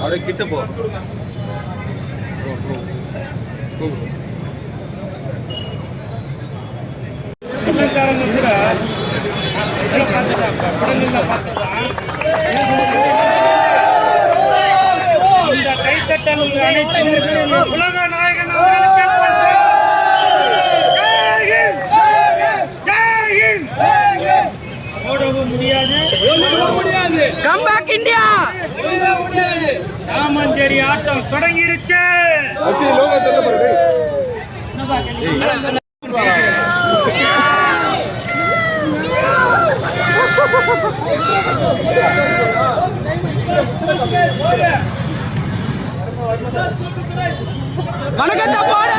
அதை கிட்ட போ. தமிழ்காரங்க கூட இதுல படங்கள்ல பார்த்ததா, இந்த கைத்தட்டல்கள் அனைத்தும் உலக நாயகன் ஓடவும் முடியாது கம் பேக் இந்தியா ராமஞ்சேரி ஆட்டம் தொடங்கிருச்சு? வணக்கத்தை போடு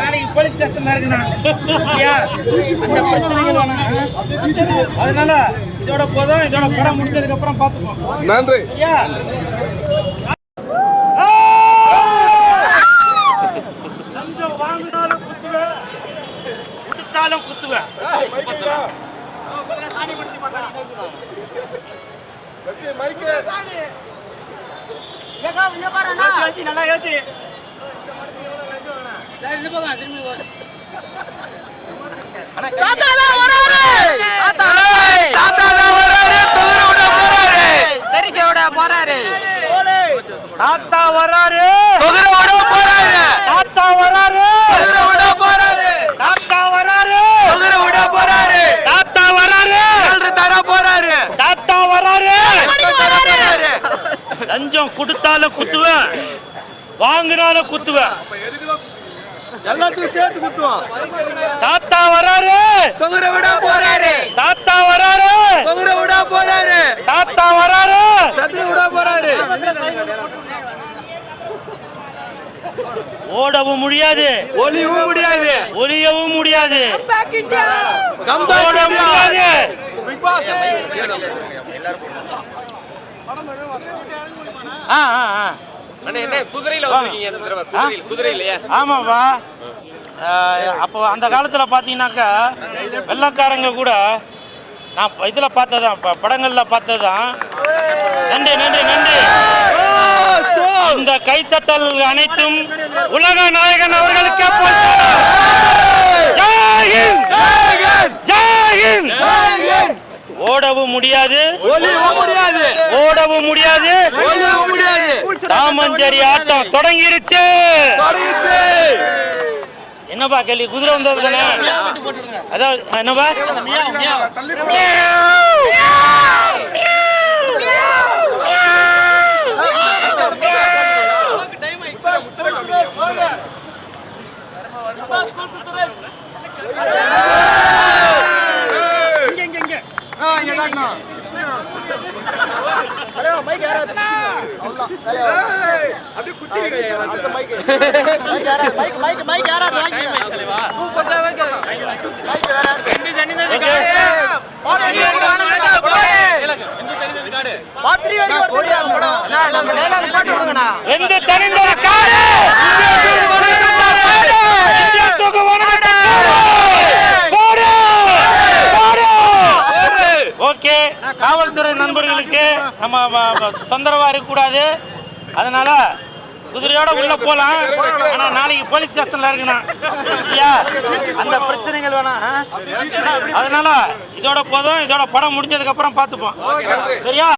நாளைக்கு போலீஸ் ஸ்டேஷன்ல இருக்குண்ணா இல்லையா அந்த பிரச்சனைகள் வேணாம் அதனால இதோட போதும் இதோட படம் முடிஞ்சதுக்கு அப்புறம் பார்த்துப்போம். நன்றி. கொடுத்தாலும் குத்துவேன் நல்லா யோசி. தாத்தா தான் வராரு தாத்தா தான் வராரு தொகுதி விட போறாரு தெரிக்க விட போறாரு தாத்தா வராரு தொகுதி விட போறாரு தாத்தா வராரு தொகுதி விட போறாரு தாத்தா வராரு தொகுதி விட போறாரு தாத்தா வராரு ஏழ்ரை தர போறாரு தாத்தா வராரு தர போறாரு லஞ்சம் கொடுத்தாலும் குத்துவேன். வாங்கினாலும் குத்துவேன். எல்லாத்தையும் சேர்த்து குத்துவான். தாத்தா வராரு. விட போறாரு. தாத்தா வராரு. தொகுதி விட போறாரு. தாத்தா வராரு. சதுர விட போறாரு. ஓடவும் முடியாது. ஒளிவும் முடியாது. ஒளியவும் முடியாது. ஓட முடியாது. ஆ ஆ ஆ. ஆமாப்பா. அப்போ அந்த காலத்தில் பார்த்தீங்கன்னாக்கா வெள்ளக்காரங்க கூட நான் இதில் பார்த்ததான் இப்போ படங்களில் பார்த்ததான் நன்றி நன்றி நன்றி. இந்த கைத்தட்டல் அனைத்தும் உலக நாயகன் அவர்களுக்கு ஜெய் ஓடவும் முடியாது. ஓடவும் முடியாது. ராமஞ்சேரி ஆட்டம் தொடங்கிருச்சு. என்னப்பா கேள்வி? குதிரை வந்தது தானே அதாவது என்னப்பா இங்க, ஓகே. வெந்து தணிந்தது காடு இந்தியாவுக்கு வணக்கத்தை போடு! போடு! ஓகே காவல்துறை நண்பர்களுக்கு நம்ம தொந்தரவாக தொந்தரவா இருக்கக்கூடாது. அதனால குதிரையோட உள்ள போலாம். ஆனா நாளைக்கு போலீஸ் ஸ்டேஷன்ல இருக்கணும். ஐயா அந்த பிரச்சனைகள் வேணாம் அதனால இதோட போதும். இதோட படம் முடிஞ்சதுக்கு அப்புறம் பார்த்துப்போம். சரியா?